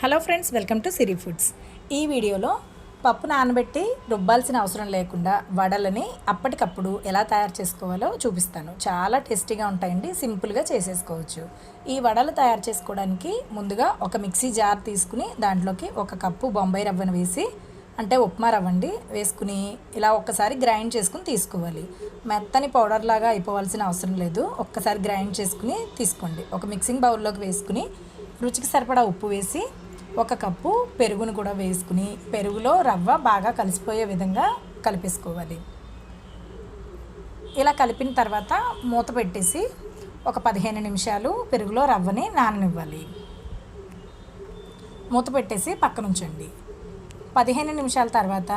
Hello friends welcome to Siri foods. ఈ వీడియోలో పప్పు నానబెట్టి రుబ్బాల్సిన అవసరం లేకుండా వడలని అప్పటికప్పుడు ఎలా తయారు చేసుకోవాలో చూపిస్తాను. చాలా టేస్టీగా ఉంటాయండి సింపుల్గా చేసేసుకోవచ్చు. ఈ వడలు తయారు చేసుకోవడానికి ముందుగా ఒక మిక్సీ జార్ తీసుకుని దాంట్లోకి ఒక కప్పు బొంబాయి రవ్వను వేసి అంటే ఉప్మా రవ్వండి వేసుకుని ఇలా ఒక్కసారి గ్రైండ్ చేసుకుని తీసుకోవాలి. మెత్తని పౌడర్ లాగా అయిపోవాల్సిన అవసరం లేదు ఒక్కసారి గ్రైండ్ చేసుకుని తీసుకోండి. ఒక మిక్సింగ్ బౌల్లోకి వేసుకుని రుచికి సరిపడా ఉప్పు వేసి ఒక కప్పు పెరుగును కూడా వేసుకుని పెరుగులో రవ్వ బాగా కలిసిపోయే విధంగా కలిపేసుకోవాలి. ఇలా కలిపిన తర్వాత మూత పెట్టేసి ఒక పదిహేను నిమిషాలు పెరుగులో రవ్వని నాననివ్వాలి. మూత పెట్టేసి పక్కన ఉంచండి పదిహేను నిమిషాల తర్వాత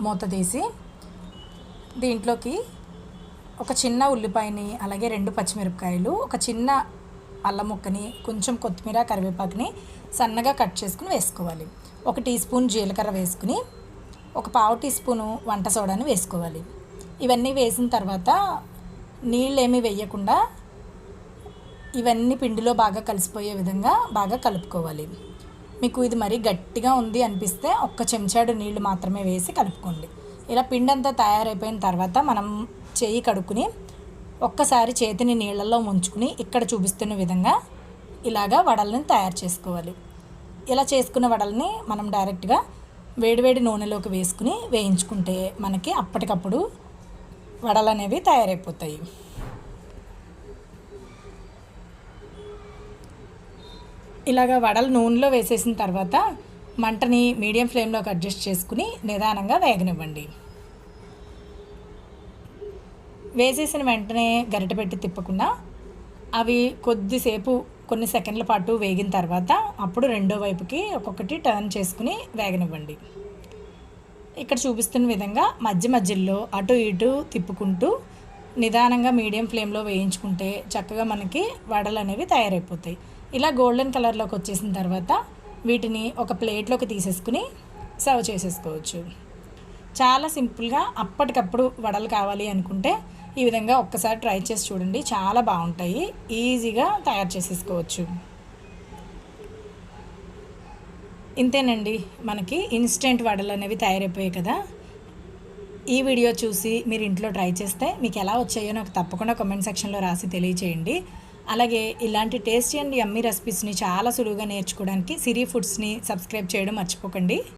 మూత తీసి దీంట్లోకి ఒక చిన్న ఉల్లిపాయని అలాగే రెండు పచ్చిమిరపకాయలు ఒక చిన్న అల్లం ముక్కని కొంచెం కొత్తిమీర కరివేపాకుని సన్నగా కట్ చేసుకుని వేసుకోవాలి. ఒక టీ స్పూన్ జీలకర్ర వేసుకుని ఒక పావు టీ స్పూను వంట సోడాని వేసుకోవాలి. ఇవన్నీ వేసిన తర్వాత నీళ్ళు ఏమీ వేయకుండా ఇవన్నీ పిండిలో బాగా కలిసిపోయే విధంగా బాగా కలుపుకోవాలి. మీకు ఇది మరీ గట్టిగా ఉంది అనిపిస్తే ఒక్క చెంచాడు నీళ్ళు మాత్రమే వేసి కలుపుకోండి. ఇలా పిండి అంతా తయారైపోయిన తర్వాత మనం చేయి కడుక్కుని ఒక్కసారి చేతిని నీళ్ళల్లో ముంచుకుని ఇక్కడ చూపిస్తున్న విధంగా ఇలాగా వడలను తయారు చేసుకోవాలి. ఇలా చేసుకున్న వడల్ని మనం డైరెక్ట్గా వేడివేడి నూనెలోకి వేసుకుని వేయించుకుంటే మనకి అప్పటికప్పుడు వడలు అనేవి తయారైపోతాయి. ఇలాగ వడలు నూనెలో వేసేసిన తర్వాత మంటని మీడియం ఫ్లేమ్లోకి అడ్జస్ట్ చేసుకుని నిదానంగా వేగనివ్వండి. వేసేసిన వెంటనే గరిటె పెట్టి తిప్పకుండా అవి కొద్దిసేపు కొన్ని సెకండ్ల పాటు వేగిన తర్వాత అప్పుడు రెండో వైపుకి ఒక్కొక్కటి టర్న్ చేసుకుని వేగనివ్వండి. ఇక్కడ చూపిస్తున్న విధంగా మధ్య మధ్యలో అటు ఇటు తిప్పుకుంటూ నిదానంగా మీడియం ఫ్లేమ్లో వేయించుకుంటే చక్కగా మనకి వడలు అనేవి తయారైపోతాయి. ఇలా గోల్డెన్ కలర్లోకి వచ్చేసిన తర్వాత వీటిని ఒక ప్లేట్లోకి తీసేసుకుని సర్వ్ చేసేసుకోవచ్చు. చాలా సింపుల్గా అప్పటికప్పుడు వడలు కావాలి అనుకుంటే ఈ విధంగా ఒక్కసారి ట్రై చేసి చూడండి. చాలా బాగుంటాయి. ఈజీగా తయారు చేసేసుకోవచ్చు. ఇంతేనండి. మనకి ఇన్స్టెంట్ వడలు అనేవి తయారైపోయాయి కదా. ఈ వీడియో చూసి మీరు ఇంట్లో ట్రై చేస్తే మీకు ఎలా వచ్చాయో నాకు తప్పకుండా కమెంట్ సెక్షన్లో రాసి తెలియచేయండి. అలాగే ఇలాంటి టేస్టీ అండ్ యమ్మీ రెసిపీస్ని చాలా సులువుగా నేర్చుకోవడానికి సిరీ ఫుడ్స్ని సబ్స్క్రైబ్ చేయడం మర్చిపోకండి.